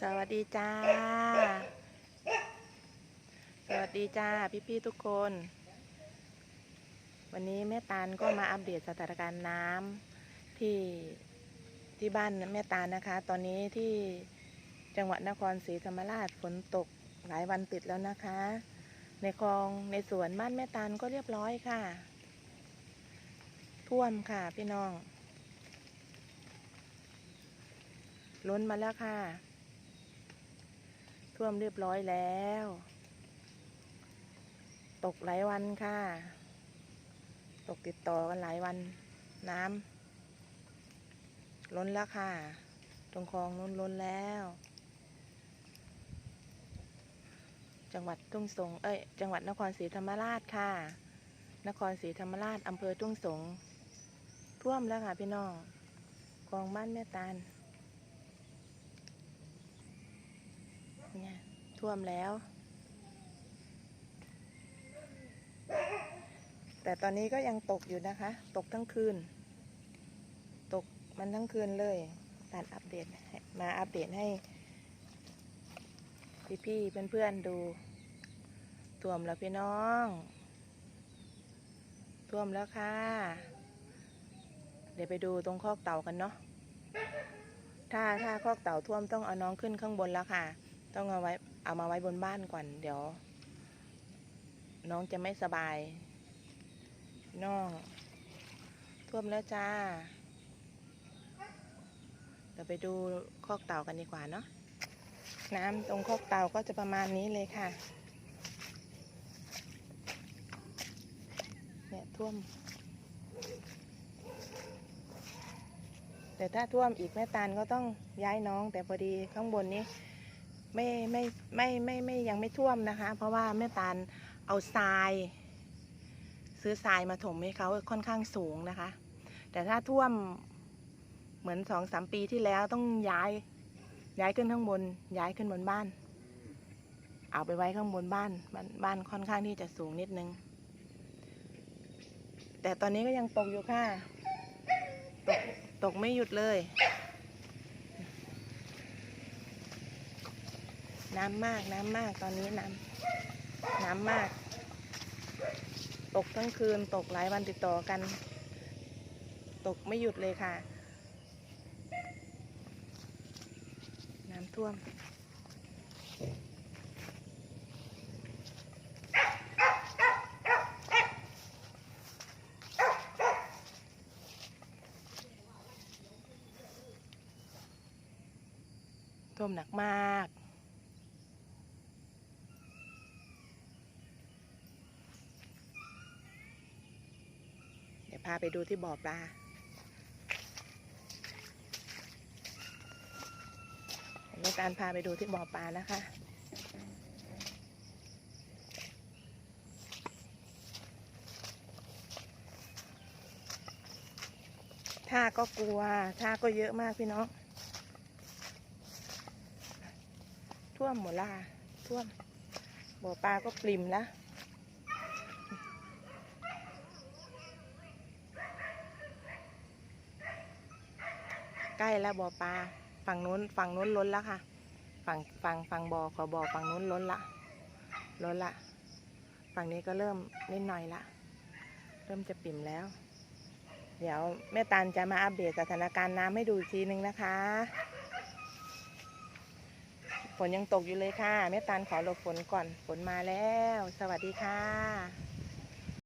สวัสดีจ้า สวัสดีจ้า พี่ๆทุกคน วันนี้แม่ตาลก็มาอัปเดตสถานการณ์น้ำที่ที่บ้านแม่ตาลนะคะ ตอนนี้ที่จังหวัดนครศรีธรรมราชฝนตกหลายวันติดแล้วนะคะ ในคลองในสวนบ้านแม่ตาลก็เรียบร้อยค่ะ ท่วมค่ะพี่น้องล้นมาแล้วค่ะ ท่วมเรียบร้อยแล้ว ตกหลายวันค่ะ ตกติดต่อกันหลายวัน น้ำล้นแล้วค่ะ ตรงคลองนู้นล้นแล้ว จังหวัดทุ่งสง เอ้ย จังหวัดนครศรีธรรมราชค่ะ นครศรีธรรมราชอำเภอทุ่งสง ท่วมแล้วค่ะพี่น้องคลองบ้านแม่ตาล เนี่ย ท่วมแล้ว แต่ตอนนี้ก็ยังตกอยู่นะคะ ตกทั้งคืน ตกมันทั้งคืนเลยการอัปเดตมาอัปเดตให้พี่ๆเพื่อนๆดูท่วมแล้วพี่น้องท่วมแล้วค่ะ เดี๋ยวไปดูตรงคอกเต่ากันเนาะถ้าถ้าคอกเต่าท่วมต้องเอาน้องขึ้นข้างบนแล้วค่ะ ต้องเอาไว้เอามาไว้บนบ้านก่อน เดี๋ยว น้องจะไม่สบายน้องท่วมแล้วจ้า เดี๋ยวไปดูคอกเต่ากันดีกว่าเนาะน้ำตรงคอกเต่าก็จะประมาณนี้เลยค่ะ เนี่ยท่วม แต่ถ้าท่วมอีกแม่ตาลก็ต้องย้ายน้องแต่พอดีข้างบนนี้ ไม่ไม่ไม่ไม่ไม่ยังไม่ท่วมนะคะ เพราะว่าแม่ตาลเอาทราย ซื้อทรายมาถมให้เขาค่อนข้างสูงนะคะ แต่ถ้าท่วมเหมือนสองสามปีที่แล้วต้องย้ายย้ายขึ้นข้างบน ย้ายขึ้นบนบ้าน เอาไปไว้ข้างบนบ้านบ้านบ้านค่อนข้างที่จะสูงนิดนึง แต่ตอนนี้ก็ยังตกอยู่ค่ะ ตกตกไม่หยุดเลย น้ำมากน้ำมากตอนนี้น้ำน้ำมาก ตกทั้งคืนตกหลายวันติดต่อกัน ตกไม่หยุดเลยค่ะ น้ำท่วมท่วมหนักมาก ดี๋ยวพาไปดูที่บ่อปลาในการพาไปดูที่บ่อปลานะคะท่าก็กลัวท่าก็เยอะมากพี่น้อง ท่วมหมดล่ะท่วมบ่อปลาก็ปริมแล้ว ล้แล้วบ่อปลาฝั่งนู้นฝั่งนู้นล้นแล้วค่ะ ฝั่งฝั่งฝั่งบ่อขอบ่อฝั่งนู้นล้นละล้นละ ฝั่งนี้ก็เริ่มนิดหน่อยละ เริ่มจะปิ่มแล้ว เดี๋ยวแม่ตันจะมาอัปเดตสถานการณ์น้ำให้ดูอีกทีนึงนะคะฝนยังตกอยู่เลยค่ะแม่ตันขอหลบฝนก่อนฝนมาแล้ว สวัสดีค่ะ